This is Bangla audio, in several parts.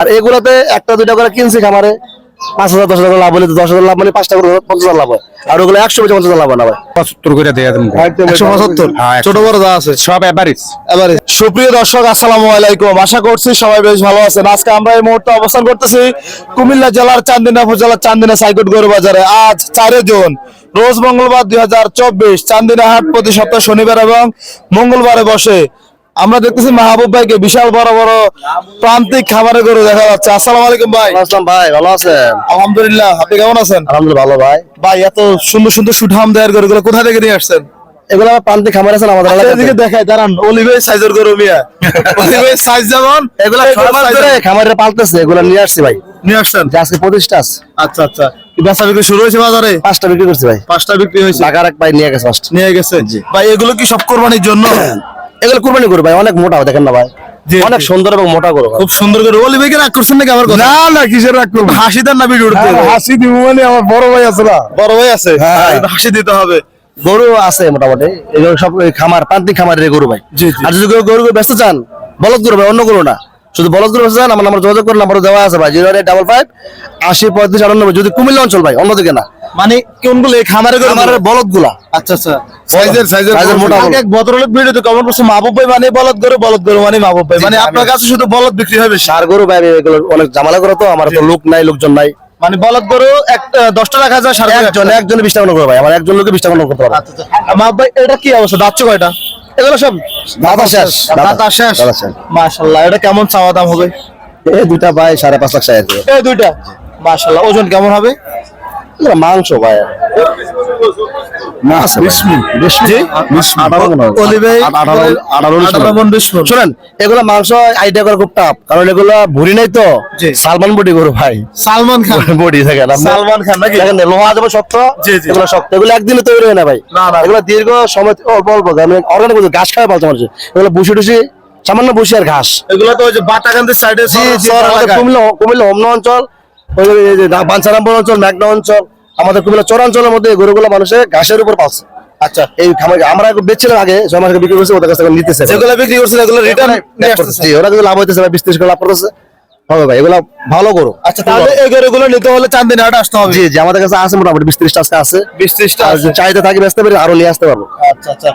আর এগুলাতে একটা দুইটা করে কিনছি খামারে। পাঁচ হাজার দশ হাজার লাভ হলে দশ হাজার লাভ মানে পাঁচটা করে পঞ্চাশ হাজার লাভ হয়। আর ওগুলো একশো পঞ্চাশ হাজার লাভ হয় না ভাই। পঁচাত্তর করে দিয়ে একশো পঁচাত্তর? হ্যাঁ, ছোট বড় যা আছে। সব এভারেজ এবারে সুপ্রিয় দর্শক আসসালামু আলাইকুম। আশা করছি সবাই বেশ ভালো আছেন। আজকে আমরা এই মুহূর্তে অবস্থান করতেছি কুমিল্লা জেলার চান্দিনা উপজেলার চান্দিনা সাইকুট গরু বাজারে। আজ চারে জুন রোজ মঙ্গলবার দুই হাজার চব্বিশ চান্দিনা হাট প্রতি সপ্তাহ শনিবার এবং মঙ্গলবারে বসে আমরা দেখতেছি মাহবুব ভাইকে বিশাল বড় বড় প্রান্তিক খাবারের গরু দেখা যাচ্ছে। আসসালামু আলাইকুম ভাই। আসলাম ভাই ভালো আছেন? আলহামদুলিল্লাহ আপনি কেমন আছেন? আলহামদুলিল্লাহ ভালো ভাই। ভাই এত সুন্দর সুন্দর সুঠাম দেয়ের গরুগুলো কোথা থেকে নিয়ে আসছেন? এগুলো আমার প্রান্তিক খামার আছেন আমাদের আচ্ছা, এদিকে দাঁড়ান সাইজের গরু মিয়া সাইজ যেমন এগুলো ধরে খামারে পালতেছে এগুলো নিয়ে আসছি ভাই। নিয়ে আসছেন? আজকে প্রতিষ্ঠা আছে। আচ্ছা আচ্ছা। বেচা বিক্রি শুরু হয়েছে বাজারে? পাঁচটা বিক্রি করছি ভাই। পাঁচটা বিক্রি হয়েছে? টাকার এক ভাই নিয়ে গেছে নিয়ে গেছে। ভাই এগুলো কি সব কোরবানির জন্য? এগুলো কুরবানি করবে ভাই অনেক মোটা দেখেন না ভাই। অনেক সুন্দর এবং মোটা করো খুব সুন্দর করে ভাই কি রাগ করছেন নাকি আমার কথা? না না কিসের রাগ করব? হাসি দেন না ভিডিও হাসি দিব মানে আমার বড় ভাই আছে না। বড় ভাই আছে? হ্যাঁ। হাসি দিতে হবে। গরু আছে মোটামুটি এগুলো সব খামার প্রান্তিক খামারের গরু ভাই। জি, জি। আর যদি গরু গরু ব্যস্ত চান বলদ গরু ভাই অন্য গরু না। শুধু বলদ গরু ব্যস্ত চান আমার নাম্বার যোগাযোগ করে নাম্বার দেওয়া আছে ভাই জিরো এইট ডাবল ফাইভ আশি পঁয়ত্রিশ আটানব্বই যদি কুমিল্লা অঞ্চল ভাই অন্যদিকে না। মানে কোনগুলো এই খামারে খামারের বলদগুলা আচ্ছা আচ্ছা। সাইজের সাইজের সাইজের মোটা এক ভদ্রলোক ভিডিওতে কমেন্ট করছে মাহবুব ভাই মানে বলদ গরু বলদ গরু মানে মাহবুব ভাই। মানে আপনার কাছে শুধু বলদ বিক্রি হবে সার গরু ভাই এগুলো অনেক জামালা করে তো আমার তো লোক নাই লোকজন নাই। মানে বলদ গরু এক দশটা রাখা যায় সাড়ে একজন একজনে বিশ টাকা করে ভাই আমার একজন লোকে বিশ টাকা করতে পারবে আচ্ছা। আচ্ছা মাহবুব ভাই এটা কি অবস্থা? দাচ্ছে কয়টা? এগুলো সব দাদা শেষ দাদা শেষ। মাশাল্লাহ এটা কেমন চাওয়া দাম হবে? এই দুইটা ভাই সাড়ে পাঁচ লাখ টাকা দিয়ে এই দুইটা? মাশাল্লাহ ওজন কেমন হবে? মাংস ভাই। মাছ জি? আঠারো। অলিভে আ- আঠারো আঠারো উনিশ আঠারো। মণ বিশ মণ। শোনেন এগুলো মাংস আইডিয়া করা খুব টাফ কারণ এগুলো ভুড়ি নাই তো। সালমান বডি গরু ভাই। সালমান খান। বডি থাকে সালমান খান নাকি? দেখেন লোহা যাবে শক্ত জি, জি। এগুলো শক্ত। এগুলো একদিনে তৈরি হয় না ভাই। এগুলো দীর্ঘ সময় অল্প অল্প। অর্গানিক ঘাস খাওয়া পালতে পারছি এগুলো বুসি টুসি সামান্য বুসি আর ঘাস। এগুলো তো ওই যে বাটাকান্দির সাইডে কুমিল্লা কুমিল্লা হোমনা অঞ্চল বাঞ্ছারামপুর অঞ্চল মেঘনা অঞ্চল আমাদের কুমিল্লা চরাঞ্চলের মধ্যে গরুগুলো মানুষের ঘাসের উপর পাচ্ছে আচ্ছা। এই খামার আমরা বেচছিলাম আগে ছয় মাস বিক্রি করছি ওদের কাছে নিতেছে। যেগুলো বিক্রি করছে রিটার্ন ওরা কিন্তু লাভ হইতেছে ভাই বিশ ত্রিশ লাভ করতেছে। হবে ভাই এগুলো ভালো গরু। আচ্ছা তাহলে এই গরুগুলো নিতে হলে চান্দিনা হাট আসতে হবে। জি জি আমাদের কাছে আছে মোটামুটি বিশ ত্রিশটা আজকে আছে। বিশ ত্রিশটা চাহিদা পারি আরও নিয়ে আসতে পারব। আচ্ছা আচ্ছা।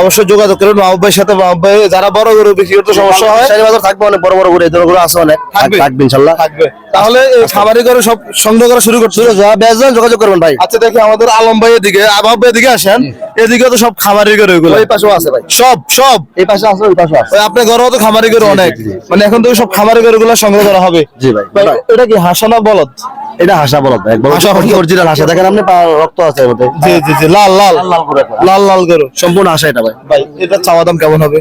অবশ্যই যোগাযোগ করুন মাহবুব ভাইয়ের সাথে মাহবুব ভাই যারা বড় গরু বিক্রি করতে সমস্যা হয়। বাজার থাকবে অনেক বড় বড় গরু এই গরু আছে অনেক। থাকবে? ইনশাল্লাহ। থাকবে। তাহলে খামারি গরু সব সংগ্রহ করা শুরু করছে বেচবেন যোগাযোগ করবেন ভাই। আচ্ছা দেখি আমাদের আলম ভাই এদিকে আবাব এদিকে আসেন। এদিকে তো সব খামারি করে ওইগুলো ওই পাশেও আছে ভাই। সব সব। এই পাশে আছে ওই পাশে আছে। ওই আপনার ঘরেও তো খামারি করে অনেক। মানে এখন তো সব খামারি গরুগুলো সংগ্রহ করা হবে। জি ভাই এটা কি হাসানা বলদ? এটা হাসা বলদ একবার হাসা বলদ। অরিজিনাল হাসা। দেখেন আপনি রক্ত আছে এর মধ্যে। জি জি জি লাল লাল। লাল লাল করে লাল লাল গরু। সম্পূর্ণ হাসা এটা ভাই। ভাই এটা চাওয়া দাম কেমন হবে?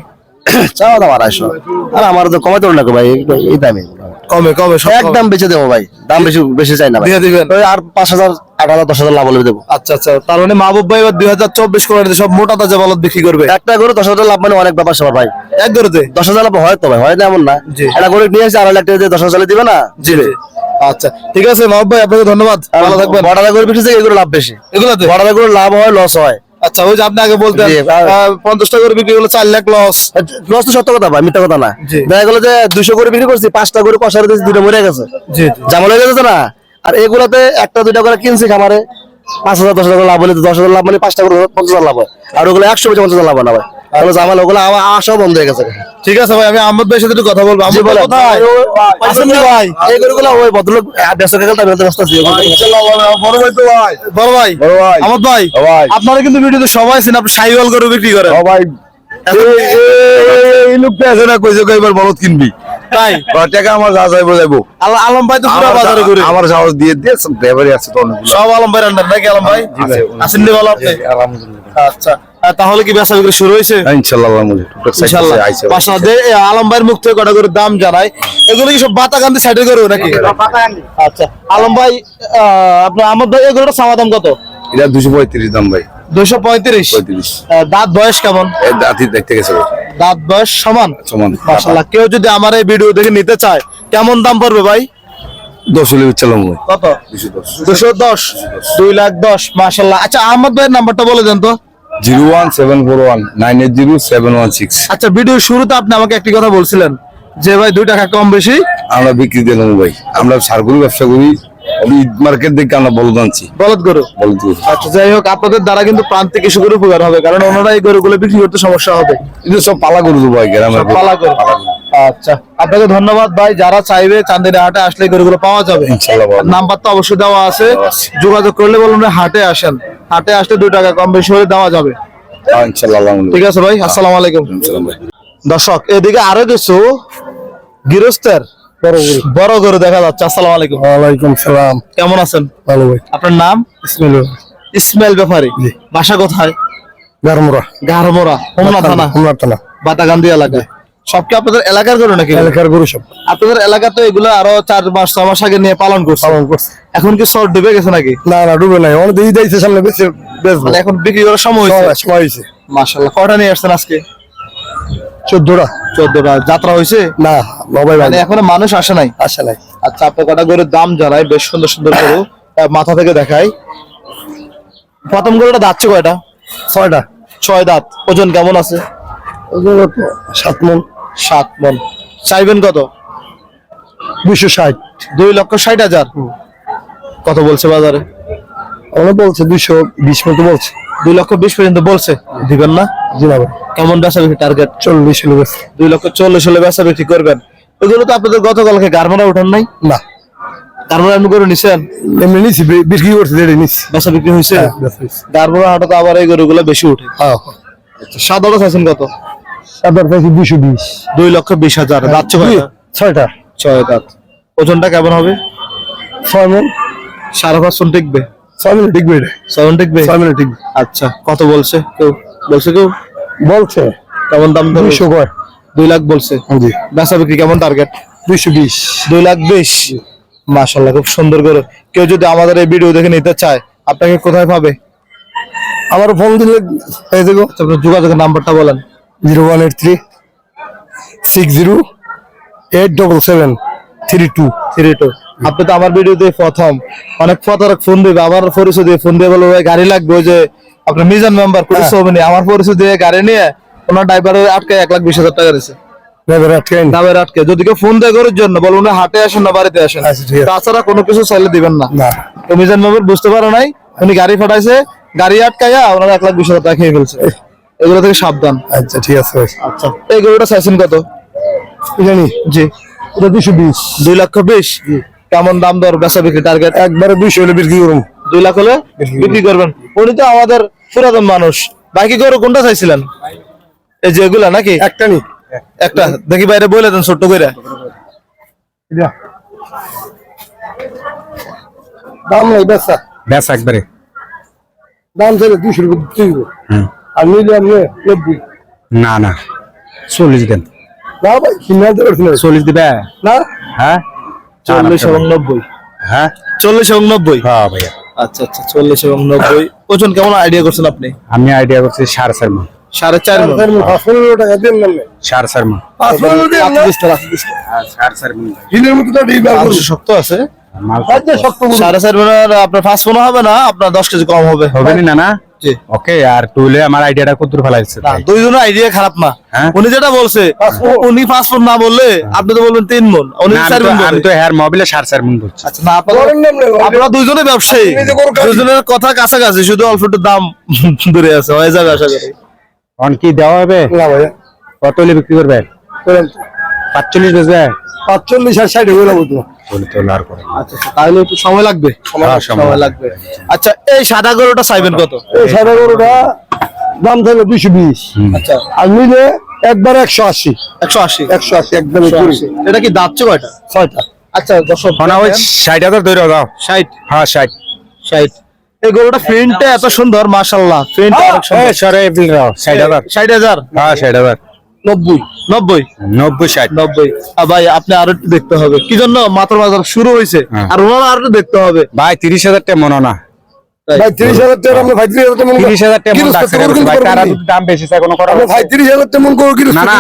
চাওয়া দাম আড়াইশো আর আমার তো কমাতে পারো না ভাই এই- দামে। কমে কমে সব একদম বেঁচে দেবো ভাই দাম বেশি বেশি চাই না দিয়ে দিবেন। আর পাঁচ হাজার আট হাজার দশ হাজার লাভ হলে দেবো। আচ্ছা আচ্ছা তার মানে মাহবুব ভাই এবার দুই হাজার চব্বিশ করে সব মোটা তাজা বলদ বিক্রি করবে। একটা গরু দশ হাজার লাভ মানে অনেক ব্যাপার সবার ভাই। এক গরুতে? দশ হাজার লাভ হয় তো ভাই হয় না এমন না। একটা গরু নিয়ে এসে আড়াই লাখ টাকা দিয়ে দশ হাজার দিবে না? জি জি। আচ্ছা ঠিক আছে মাহবুব ভাই আপনাকে ধন্যবাদ। ভালো থাকবেন। বড়ালা গরু বিক্রি এগুলো লাভ বেশি। এগুলোতে? বড়ালা গরু লাভ হয় লস হয়। আচ্ছা ওই যে আপনি আগে বলতেন পঞ্চাশটা করে বিক্রি করলে চার লাখ লস লস তো সত্য কথা ভাই মিথ্যা কথা না। দেখা গেলো যে দুশো করে বিক্রি করছি পাঁচটা করে কষার দিয়েছি দুটো মরে গেছে। জামাল হয়ে গেছে না? আর এগুলাতে একটা দুইটা করে কিনছি খামারে পাঁচ হাজার দশ হাজার লাভ হলে দশ হাজার লাভ মানে পাঁচটা করে পঞ্চাশ হাজার লাভ হয়। আর ওগুলো একশো পঞ্চাশ হাজার লাভ হয় না ভাই। তাহলে জামাল ওগুলো আমার আশাও বন্ধ হয়ে গেছে। ঠিক আছে ভাই আমি আহমদ ভাইয়ের সাথে একটু কথা বলব। জি আহমদ ভাই বলেন। কোথায়? আসেন নি এই গরুগুলো ওই ভদ্রলোক আহ, ব্যস্ত তার ব্যস্ত ব্যস্ত আছি। বড় ভাই তো ভাই। বড় ভাই। বড় ভাই। আহমদ ভাই। ভাই। আপনারা কিন্তু ভিডিওতে সবাই আছেন আপনি সাইওয়াল গরু বিক্রি করেন। এই লোকটা আছে না কইছে কইবার বলদ কিনবি? তাই? টাকা আমার যা যাইবো যাইবো। আলম ভাই তো পুরো বাজারে ঘুরে আমার সাহস দিয়ে দিয়ে ড্রাইভারই আছে তো অনেকগুলো। সব আলম ভাই রান্নার নাকি আলম ভাই? আছে। আসেন নি ভালো আপনি? আলহামদুলিল্লাহ। আচ্ছা তাহলে কি বেচা বিক্রি শুরু হয়েছে? ইনশাআল্লাহ ইনশাআল্লাহ আলম ভাইয়ের মুখ থেকে কটা করে দাম জানাই। এগুলো কি সব বাতাকান্দি সাইডে করো নাকি? আচ্ছা আলম ভাই আপনার আহমদ ভাই এগুলোটা চাওয়া দাম কত? এটা 235 দাম ভাই। দুইশো পঁয়ত্রিশ? দাঁত বয়স কেমন? দেখতে গেছে দাঁত বয়স সমান? সমান। মাশাল্লাহ কেউ যদি আমার এই ভিডিও দেখে নিতে চায় কেমন দাম পড়বে ভাই? দশ হলে কত? 210 দুশো। দশ দুই লাখ দশ মাশাল্লাহ আচ্ছা আহমদ ভাইয়ের নাম্বারটা বলে দেন তো। Zero one seven four one nine eight zero seven one six. আচ্ছা ভিডিও শুরুতে আপনি আমাকে একটি কথা বলছিলেন যে ভাই দুই টাকা কম বেশি? আমরা বিক্রি দিলাম ভাই। আমরা সারগুলো ব্যবসা করি ঈদ মার্কেট দেখে আমরা বলদ আনছি। বলদ গরু? বলদ গরু। আচ্ছা যাই হোক আপনাদের দ্বারা কিন্তু কৃষকের উপকার হবে কারণ ওনারা এই গরুগুলো বিক্রি করতে সমস্যা হবে। কিন্তু সব পালা গরু গ্রামের পালা গরু। আচ্ছা আপনাকে ধন্যবাদ ভাই। যারা চাইবে চান্দিনা হাটে আসলে গরুগুলো পাওয়া যাবে। নাম্বার তো অবশ্যই দেওয়া আছে। যোগাযোগ করলে বলুন হাটে আসেন। হাটে আসলে দুই টাকা কম বেশি হলে দেওয়া যাবে। হ্যাঁ, ঠিক আছে ভাই আসসালামু আলাইকুম। দর্শক এদিকে আরও কিছু গৃহস্থের বড় গরু। দেখা যাচ্ছে। আসসালামু আলাইকুম। ওয়ালাইকুম সালাম। কেমন আছেন? ভালো ভাই। আপনার নাম? ইসমাইল ইসমাইল ব্যাপারী। বাসা কোথায়? গারমরা গারমোড়া হোমনা থানা। হোমনার থানা। বাতাগান্ধী এলাকায় সব কি আপনাদের এলাকার গরু নাকি? এলাকার গরু সব। আপনাদের এলাকাতে এগুলো আরও চার মাস ছ মাস আগে নিয়ে পালন করছে। পালন করছে। এখন কি ডুবে গেছে নাকি? না না ডুবে নাই। অনেক দিয়ে দিয়েছে সামনে বেশি বেচবো। মানে এখন বিক্রি করার সময় হয়েছে? সময়- হয়েছে। কটা নিয়ে আসছেন আজকে? চোদ্দটা। চোদ্দটা। যাত্রা হয়েছে? না নবাই মানে এখনও মানুষ আসে নাই? আসে নাই। আচ্ছা আপনার কটা গরুর দাম জানাই। বেশ সুন্দর সুন্দর গরু। মাথা থেকে দেখাই। প্রথম গরুটা দাচ্ছে কয়টা? ছয়টা। ছয় দাঁত। ওজন কেমন আছে? তো সাত মন। সাত মন। চাইবেন কত? দুইশো ষাট। দুই লক্ষ ষাট হাজার। কত বলছে বাজারে? আমরা বলছে দুইশো বিশ মতো বলছে। দুই লক্ষ বিশ পর্যন্ত বলছে? দিবেন না জি কেমন বেচা বিক্রি টার্গেট চল্লিশ হলে দুই লক্ষ চল্লিশ হলে বেচা বিক্রি করবেন। এগুলো তো আপনাদের গতকালকে গারমারা উঠান নাই? না। গারমারা এমনি করে নিছেন? এমনি নিছি বিক্রি করছি রেডি নিছি। বেচা বিক্রি হয়েছে? হ্যাঁ, গারমারা হাটে তো আবার এই গরুগুলো বেশি উঠে। হ্যাঁ। সাদাটা চাইছেন কত? সাদার দুইশো বিশ। দুই লক্ষ বিশ হাজার। যাচ্ছে ছয়টা? ছয় দাঁত। ওজনটা কেমন হবে? ছয় মন। সাড়ে পাঁচ টিকবে? ছয় মিনিট টিকবে ছয় টিকবে? ছয় মিনিট টিকবে। আচ্ছা কত বলছে কেউ? বলছে কেউ? বলছে। কেমন দাম কয়? দুই লাখ বলছে। জি। বেচা বিক্রি কেমন টার্গেট দুইশো বিশ। দুই লাখ বিশ? মাশাল্লাহ খুব সুন্দর করে। কেউ যদি আমাদের এই ভিডিও দেখে নিতে চায় আপনাকে কোথায় পাবে? আমার ফোন দিলে যোগাযোগের নাম্বারটা বলেন। Zero one eight three six zero eight double seven three two. Three two. আপনি তো আমার ভিডিওতে প্রথম। অনেক প্রতারক ফোন দিবে আমার পরিচয় দিয়ে ফোন দিয়ে বলব গাড়ি লাগবে ওই যে আপনার মিজান মেম্বার পুলিশ সমিতি আমার পরিচয় দিয়ে গাড়ি নিয়ে ওনার ড্রাইভারের আটকে এক লাখ বিশ হাজার টাকা দিয়েছে ড্রাইভার আটকে যদি কেউ ফোন দেয় করার জন্য বলুন হাটে আসেন না বাড়িতে আসেন। আচ্ছা, তাছাড়া কোনো কিছু চাইলে দিবেন না। না। তো মিজান মেম্বার বুঝতে পারে নাই উনি গাড়ি ফাটাইছে গাড়ি আটকাইয়া ওনার এক লাখ বিশ হাজার টাকা খেয়ে ফেলছে। এগুলো থেকে সাবধান। আচ্ছা ঠিক আছে ভাই। আচ্ছা এই গরুটা চাইছেন কত? জানি জি। এটা দুইশো বিশ। দুই লক্ষ বিশ? কেমন দাম দর বেচা বিক্রি টার্গেট একবারে দুইশো হলে বিক্রি করুন। দুই লাখ হলে বিক্রি করবেন। উনি তো আমাদের পুরাতন মানুষ। বাকি গরু কোনটা চাইছিলেন? এই যে এগুলা নাকি? একটা নি। একটা। দেখি বাইরে বলে দেন ছোট্ট করে। দাম নাই বেচা। ব্যাস একবারে। দাম চাইলে দুইশো রুপি। আর নিলে আপনি নব্বই না না। চল্লিশ দেন। না ভাই কিনে আনতে পারছি না চল্লিশ দিবে? না? হ্যাঁ? চল্লিশ এবং নব্বই। হ্যাঁ? চল্লিশ এবং নব্বই? হ্যাঁ ভাইয়া। আচ্ছা আচ্ছা চল্লিশ এবং নব্বই। ওজন কেমন আইডিয়া করছেন আপনি? আমি আইডিয়া করছি সাড়ে চার সাড়ে চার মণ। পাঁচ পনেরো টাকা দেন না সাড়ে চার পাঁচ পনেরো দেন না রাখি দিস তো, রাখি দিস তো। সাড়ে চার হিলের মতো তো ডিম শক্ত আছে। মাল শক্ত। সাড়ে চার আপনার পাঁচ মনে হবে না? আপনার দশ কেজি কম হবে। হবে না না ওকে আর টুলে আমার আইডিয়াটা কত দূর ফেলাইছে। না দুইজনের আইডিয়া খারাপ না। হ্যাঁ? উনি যেটা বলছে উনি পাঁচ ফুট না বললে আপনি তো বলবেন তিন মন উনি চার মন আমি তো হ্যার মোবাইলে সাড়ে চার মন বলছি আচ্ছা না আপনারা দুইজনে ব্যবসায়ী। দুইজনের কথা কাছাকাছি শুধু অল্প একটু দাম দূরে আছে হয়ে যাবে আশা করি। অন কি দেওয়া হবে? না কত হলে বিক্রি করবে। পাঁচচল্লিশ বেচবে? পাঁচচল্লিশ আর ষাট হয়ে। যাব তো। আচ্ছা আচ্ছা, তাহলে একটু সময় লাগবে? হ্যাঁ, সময় লাগবে। আচ্ছা এই সাদা গরুটা চাইবেন কত? এই সাদা গরুটা দাম থাকবে দুইশো বিশ। আচ্ছা। আর নিলে একবার একশো আশি। একশো আশি? একশো আশি একদম এটা কি দাঁতছে কয়টা ছয়টা। আচ্ছা দর্শক না ওই ষাট হাজার ধরে দাও। ষাট? হ্যাঁ ষাট। ষাট। এই গরুটা প্রিন্টটা এত সুন্দর মাশাল্লাহ। প্রিন্ট অনেক এই সুন্দর সরে এপ্রিল দাও। ষাট হাজার। ষাট হাজার? হ্যাঁ ষাট হাজার। নব্বই। নব্বই? নব্বই ষাট। নব্বই। ভাই আপনি আরও একটু দেখতে হবে। কি জন্য মাত্র শুরু হয়েছে? হ্যাঁ। আর ওনারা আরও একটু দেখতে হবে। ভাই তিরিশ হাজার টাকা মনে না। ভাই তিরিশ হাজার টাকা আমরা ভাই তিরিশ হাজার টাকা তিরিশ হাজার টাকা রাখছে রে ভাই তারা দাম বেশি চায় কোনো করার ভাই তিরিশ হাজার টাকা মন করব কিন্তু না, না,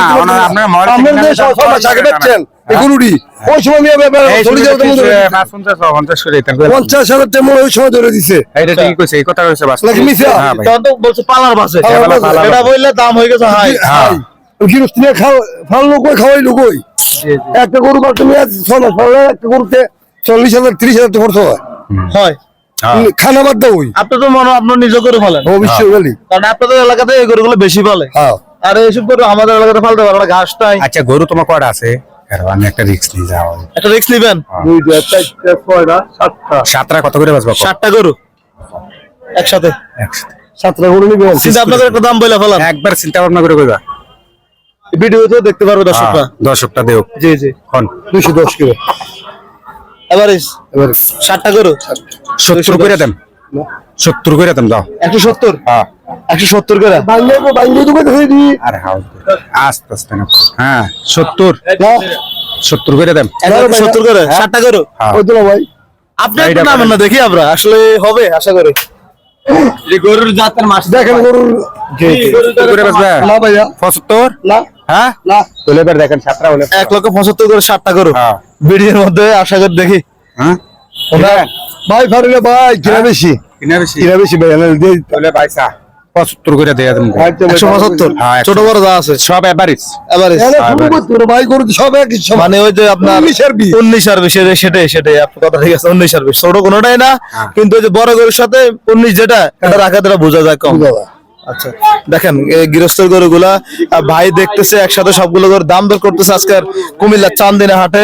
আপনার মহল থেকে আমরা যে দাম ছয় মাস আগে করা বেচছেন? এগুলোরই ওই সময় আমি আবার এই চল্লিশ হাজার টাকা ধরে দিছি। পাঁচ পঞ্চাশ পঞ্চাশ করে দিতেন। পঞ্চাশ হাজার টাকা ওই সময় ধরে দিছে। এইটা ঠিকই কইছে এই কথা কইছে বাস নাকি মিথ্যা? হ্যাঁ তখন তো বলছে পালার বাসে এটা বললে দাম হয়ে গেছে হাই। হ্যাঁ। গৃহস্থ নিয়ে খাও ফাল লোক খাওয়াই লোক একটা গরু কাটতে নিয়ে মাস একটা গরুতে চল্লিশ হাজার ত্রিশ হাজার তো খরচ হয়। হয়। হ্যাঁ। খানা বাদ দাও আপনি তো মনে আপনার নিজ করে ফেলেন। অবশ্যই বলি। কারণ আপনাদের এলাকাতে এই গরুগুলো বেশি পালে। হ্যাঁ। আর এইসব গরু আমাদের এলাকাতে ফালতে পারে ঘাস নাই। আচ্ছা গরু তোমার কয়টা আছে? আমি একটা রিক্স নিয়ে যাও। একটা রিক্স নিবেন? দুইটা চারটা ছয়টা সাতটা। সাতটা কত করে বাঁচবো? ষাটটা গরু? একসাথে? একসাথে। সাতটা গরু নিবেন কিন্তু আপনাদের একটা দাম বলে ফেলাম একবার চিন্তা ভাবনা করে কইবা। ভিডিওতে দেখতে পারবে দর্শকরা। হ্যাঁ, দর্শকটা দেও জি জি। কোন দুইশো দশ কিলো। এভারেজ। ষাটটা গরু। সত্তর করে দেন। সত্তর করে দেন দাও। একশো সত্তর? হ্যাঁ। একশো সত্তর করে? আর হাউস আস্তে আস্তে না হ্যাঁ সত্তর। সত্তর করে দেন। সত্তর করে? ষাটটা তো ভাই। আপনি একটু নামেন না দেখি আমরা। আসলে হবে আশা করি। গরুর জাতের মাছ দেখেন গরুর করে বাঁচবে? না ভাইয়া। পঁচাত্তর? না। হ্যাঁ? না। তাহলে এবার দেখেন সাতটা হলে। এক লক্ষ পঁচাত্তর করে সাতটা গরু। ভিডিওর মধ্যে আশা করি দেখি। হ্যাঁ? ভাই ফারুলে ভাই কিনা বেশি। কিনা বেশি। কিনা বেশি ভাই দিয়ে তাহলে পয়সা পঁচাত্তর করে দেয়া দেন একশো পঁচাত্তর? হ্যাঁ, ছোট বড় যা আছে। সব এভারেজ এভারেজ এনে শুরু করতে হবে, ভাই গরু সব একই মানে ওই যে আপনার উনিশ আর বিশ। উনিশ আর বিশ সেটাই সেটাই। আপনার কথা ঠিক আছে উনিশ আর বিশ। ছোট কোনোটাই না কিন্তু ওই যে বড় গরুর সাথে উনিশ যেটা এটা রাখা দ্বারা বোঝা যায় কম। আচ্ছা দেখেন গৃহস্থের গরুগুলা ভাই দেখতেছে একসাথে সবগুলো গরু দাম দর করতেছে আজকের কুমিল্লা চান্দিনা হাটে।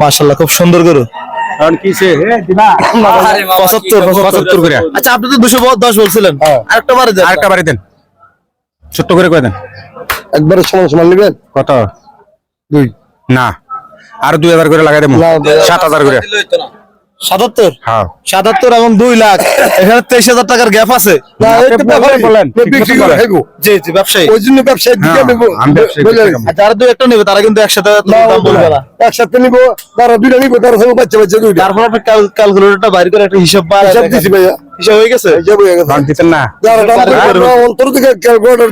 মাশাল্লাহ খুব সুন্দর গরু। কারণ কিসে পঁচাত্তর পঁচাত্তর করে। আচ্ছা আপনি তো দুশো দশ বলছিলেন। আরেকটা বারে দেন। আরেকটা বাড়ি দেন। ছোট্ট করে করে দেন? একবারে সমান সমান নেবেন? কত? দুই। না। আর দুই হাজার করে লাগাই দেবো। সাত হাজার করে। সাতাত্তর? হ্যাঁ। সাতাত্তর এবং দুই লাখ। এখানে তেইশ হাজার টাকার গ্যাপ আছে। জি জি ব্যবসায়ী। ওই জন্য ব্যবসায়িক দিকে হ্যাঁ, যারা দুই একটা নেবে তারা কিন্তু একসাথে না, দাম বলবে না। একসাথে নিবো তারা দুইটা নিবো তারা সঙ্গে বাচ্চা বাচ্চা দুইটা। তারপর আপনি ক্যালকুলেটরটা বাইর করে একটা হিসাব পায় হিসাব দিছি ভাইয়া। হিসাব হয়ে গেছে? হিসাব হয়ে গেছে। দিতেন না। যারা অন্তর থেকে ক্যালকুলেটর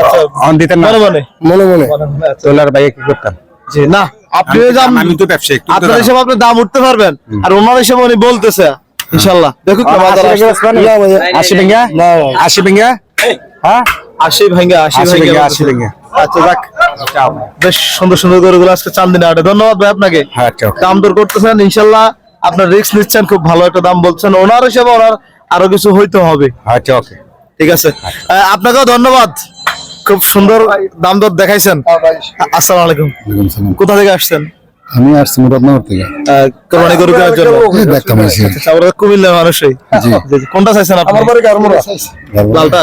আচ্ছা দিতেন না। মনে মনে। মনে মনে। আচ্ছা। তোলার ভাই কি করতাম জি না। আপনি আমি তো- দাম আমি তো ব্যবসায়িক তুমি আপনার। হিসাবে আপনি দাম উঠতে পারবেন। আর ওনার হিসাবে উনি বলতেছে ইনশাল্লাহ। দেখুন আর বাজার আশি আসছে। টাকা না ভাইয়া আশি ভেঙ্গা আশি ভেঙ্গা হ্যাঁ? আশি ভাঙ্গা আশি আশি ভাঙ্গা ভেঙ্গা। আশি ভেঙ্গা। আচ্ছা যাক। বেশ সুন্দর সুন্দর গরুগুলো আজকে চান্দিনা হাটে। ধন্যবাদ ভাই আপনাকে। হ্যাঁ আচ্ছা দাম দর করতেছেন ইনশাল্লাহ আপনার রিস্ক নিচ্ছেন খুব ভালো একটা দাম বলছেন। ওনার হিসেবে ওনার আরও কিছু হইতে হবে। আচ্ছা ওকে। ঠিক আছে। আহ, আপনাকেও ধন্যবাদ। খুব সুন্দর দাম দর দেখাইছেন। আসসালামু আলাইকুম। কোথা থেকে আসছেন? আমি আসছি মুরাদনগর থেকে। কোরবানি গরু কেনার জন্য। দেখতাম আচ্ছা, আমরা কুমিল্লার মানুষই। কোনটা চাইছেন আপনি? আমার বাড়ি গারমোড়া। লালটা?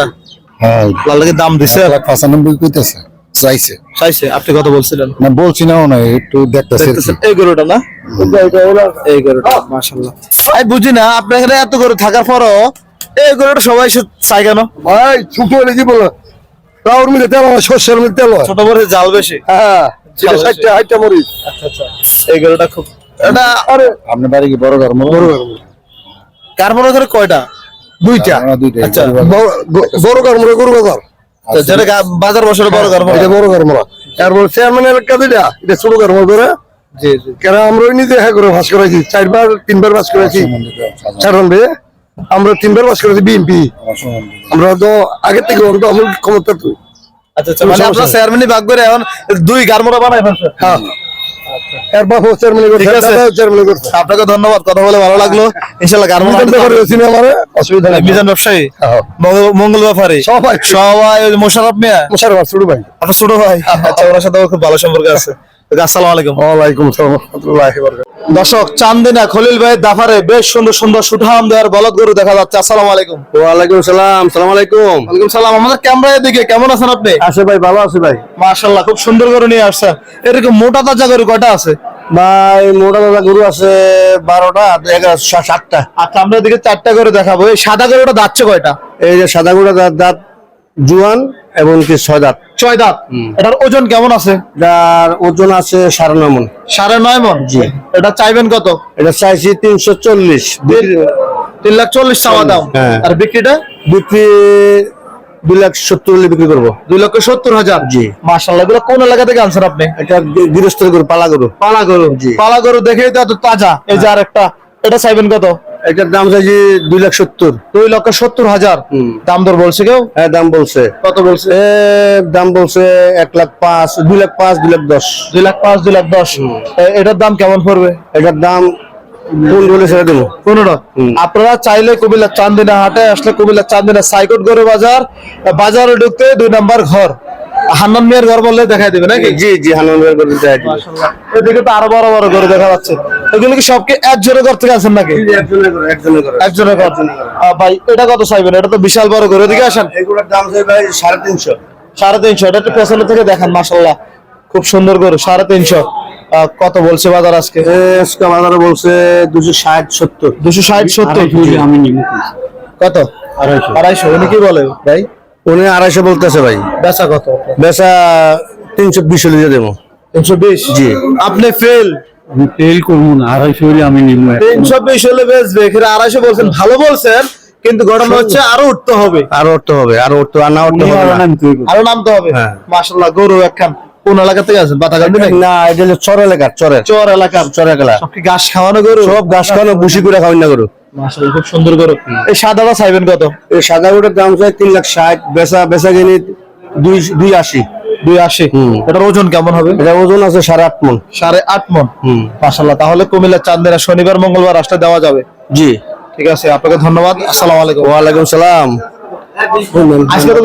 হ্যাঁ লালটাকে দাম দিছে? এক লাখ পঁচানব্বই কইতেছে। চাইছে। চাইছে। আপনি কত বলছিলেন। না বলছি না না একটু দেখতেছে এই গরুটা না? এই গরুটা মাশাআল্লাহ। আমি বুঝি না আপনার এখানে এত গরু থাকার পরও এই গরুটা সবাই চাই কেন? ভাই ছোট হলে কি বলো তাওর মিলে তেল হয় শস্যের মিলে তেল হয়। ছোট বড় জাল বেশি? হ্যাঁ এটা বেশি। ষাটটা ষাটটা মরিচ। আচ্ছা আচ্ছা। এই গরুটা খুব এটা আরে আপনার বাড়ি কি বড় ঘর বড় ঘর কার করে কয়টা? দুইটা। দুইটা? আচ্ছা। বড়- গরু গার যেটা বাজার বছরে বড় কার এটা বড় গারমোড়া তারপর চেয়ারম্যান এলাকা দুইটা। এটা ছোট জি জি। কেন আমরা ওই নিজে হ্যাঁ করে ভাস করেছি চারবার তিনবার ভাস করেছি চারণ বে আমরা তিনবার ভাস করেছি বিএনপি। আমরা তো আগে থেকে ওর তো আমল ক্ষমতা তো আচ্ছা আচ্ছা মানে হ্যাঁ। আপনাকে ধন্যবাদ কথা বলে ভালো লাগল। অসুবিধা মিজান ব্যবসায়ী? হ্যাঁ। মঙ্গল- মঙ্গল ব্যাপারী সবাই সবাই মোশারফ মিয়া? মুশারফ ছোট ভাই। আপনার ছোট ভাই? আচ্ছা ওনার সাথে খুব ভালো সম্পর্ক আছে। আসসালামু আলাইকুম। ওয়ালাইকুম আসসালাম রহমতুল্লাহি ওয়া বারাকাতুহু। দর্শক চান্দিনা খলিল ভাই দাফারে বেশ সুন্দর সুন্দর সুঠাম দেওয়ার বলদ গরু দেখা যাচ্ছে। আসসালামু আলাইকুম। ওয়ালাইকুম সালাম সালাম আলাইকুম। ওয়ালাইকুম সালাম। আমাদের ক্যামেরার দিকে কেমন আছেন আপনি? আছে ভাই ভালো আছে ভাই। মাশাআল্লাহ খুব সুন্দর গরু নিয়ে আসছেন এরকম মোটা তাজা গরু কয়টা আছে? ভাই মোটা দাদা গরু আছে বারোটা সাতটা। আচ্ছা আমরা এদিকে চারটা করে দেখাবো। এই সাদা গরুটা দাচ্ছে কয়টা? এই যে সাদা দাঁত দাঁত জুয়ান এবং কি ছয় দাঁত। ছয় দাঁত। এটার ওজন কেমন আছে? যার ওজন আছে সাড়ে নয় মন। সাড়ে নয় মন? জি। এটা চাইবেন কত? এটা চাইছি তিনশো চল্লিশ। তিন লাখ চল্লিশ চাওয়া দাম। হ্যাঁ। আর বিক্রিটা? বিক্রি দুই লাখ সত্তর হলে বিক্রি করব। দুই লক্ষ সত্তর হাজার। জি। এগুলো কোন এলাকা থেকে আনছেন আপনি? এটা গি- গৃহস্থের গরু পালা গরু। পালা গরু। জি। পালা গরু দেখেই তো এত তাজা। এই যে আর একটা এটা চাইবেন কত? এটার দাম চাইছি দুই লাখ সত্তর। দুই লক্ষ সত্তর হাজার। দাম দর বলছে কেউ? হ্যাঁ দাম বলছে। কত বলছে? দাম বলছে এক লাখ পাঁচ দুই লাখ পাঁচ দুই লাখ দশ। দুই লাখ পাঁচ দুই লাখ দশ। এটার দাম কেমন পড়বে? এটার দাম। আপনারা চাইলে কুমিল্লা চান্দিনা হাটে আসলে কুমিল্লা চান্দিনা সাইকট গরু বাজার বাজারে ঢুকতে দুই নাম্বার ঘর। হান্নান মিয়ার ঘর বললে দেখাই দিবে নাকি? জি জি হানুন ভাই করে দিতে হয়। এদিকে তো আরও বড় বড় গরু দেখা যাচ্ছে। এগুলো কি সবকে এক জোরে ঘর থেকে আছেন নাকি? একজনের করে একজনের করে একজনের ঘর। ভাই এটা কত চাইবেন? এটা তো বিশাল বড় গরু এদিকে আসেন। এগুলোর দাম চাই ভাই সাড়ে তিনশো। সাড়ে তিনশো। এটা একটু পেছনে থেকে দেখেন মাসাল্লাহ খুব সুন্দর গরু সাড়ে তিনশো। কত বলছে বাজার আজকে? আজকে বাজারে বলছে দুশো ষাট সত্তর। দুশো ষাট সত্তর। আমি নিব। কত? আড়াইশো। আড়াইশো। উনি কি বলে ভাই? উনি আড়াইশো বলতেছে ভাই। বেচা কত বেচা তিনশো বিশ লিটার দেবো। তিনশো বিশ? জি। আপনি ফেল আমি তেল করব না আড়াইশো হলে আমি নিব তিনশো বিশ হলে বেচবে এখানে আড়াইশো বলছেন ভালো বলছেন কিন্তু ঘটনা হচ্ছে আরও উঠতে হবে। আরও উঠতে হবে আরও উঠতে আর না উঠতে হবে আরও নামতে হবে? হ্যাঁ। মাসাল্লাহ গরু একখান। কোন এলাকা থেকে আছেন বাতাগান্ডি না এটা হলো চর এলাকার চরের। চর এলাকার। চর এলাকা সব কি ঘাস খাওয়ানো গরু? সব গাছ খাওয়ানো বুসি করে খাওয়ান না করো খুব সুন্দর গরু। এই সাদাটা চাইবেন কত? এই সাদা গুটার দাম চাই তিন লাখ ষাট বেচা বেচা কিনি দুই দুই আশি। দুই আশি? হুম। এটার ওজন কেমন হবে? এটা ওজন আছে সাড়ে আট সাড়ে আট হুম। মাসাল্লাহ তাহলে কুমিল্লা চান্দেরা শনিবার মঙ্গলবার আসতে দেওয়া যাবে। জি। ঠিক আছে আপনাকে ধন্যবাদ। আসসালামু আলাইকুম। ওয়ালাইকুম সালাম। আজকে তো